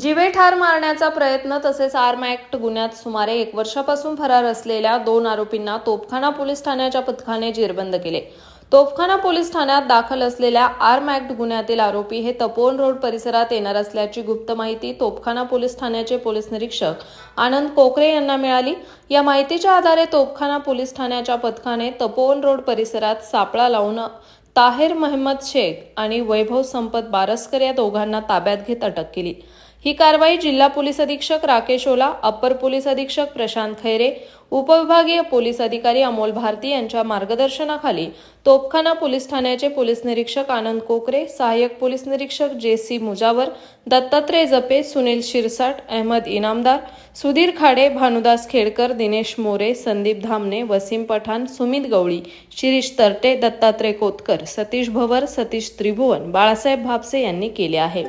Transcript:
जीवे ठार मारण्याचा प्रयत्न तसेच आर्म ऍक्ट गुन्ह्यात सुमारे एक वर्षापासून फरार असलेल्या दोन आरोपींना तोपखाना पोलीस ठाण्याच्या पथकाने जेरबंद केले. तोपखाना पोलीस ठाण्यात दाखल असलेल्या आर्म ऍक्ट गुन्ह्यातील आरोपी हे तपोवन रोड परिसरात येणार असल्याची गुप्त माहिती तोपखाना पोलीस ठाण्याचे पोलीस निरीक्षक आनंद कोकरे यांना मिळाली. या माहितीच्या आधारे तोपखाना पोलीस ठाण्याच्या पथकाने तपोवन रोड परिसरात सापळा लावून ताहेर महम्मद शेख आणि वैभव संपत बारसकर या दोघांना ताब्यात घेत अटक केली. ही कारवाई जिल्हा पोलीस अधीक्षक राकेश ओला अप्पर पोलीस अधीक्षक प्रशांत खैरे उपविभागीय पोलीस अधिकारी अमोल भारती यांच्या मार्गदर्शनाखाली तोपखाना पोलीस ठाण्याचे पोलीस निरीक्षक आनंद कोकरे सहाय्यक पोलीस निरीक्षक जे सी मुजावर दत्तात्रय जपे सुनील शिरसाट अहमद इनामदार सुधीर खाडे भानुदास खेडकर दिनेश मोरे संदीप धामणे वसीम पठाण सुमित गवळी शिरीष तरटे दत्तात्रय कोतकर सतीश भवर सतीश त्रिभुवन बाळासाहेब भापसे यांनी केले आहे.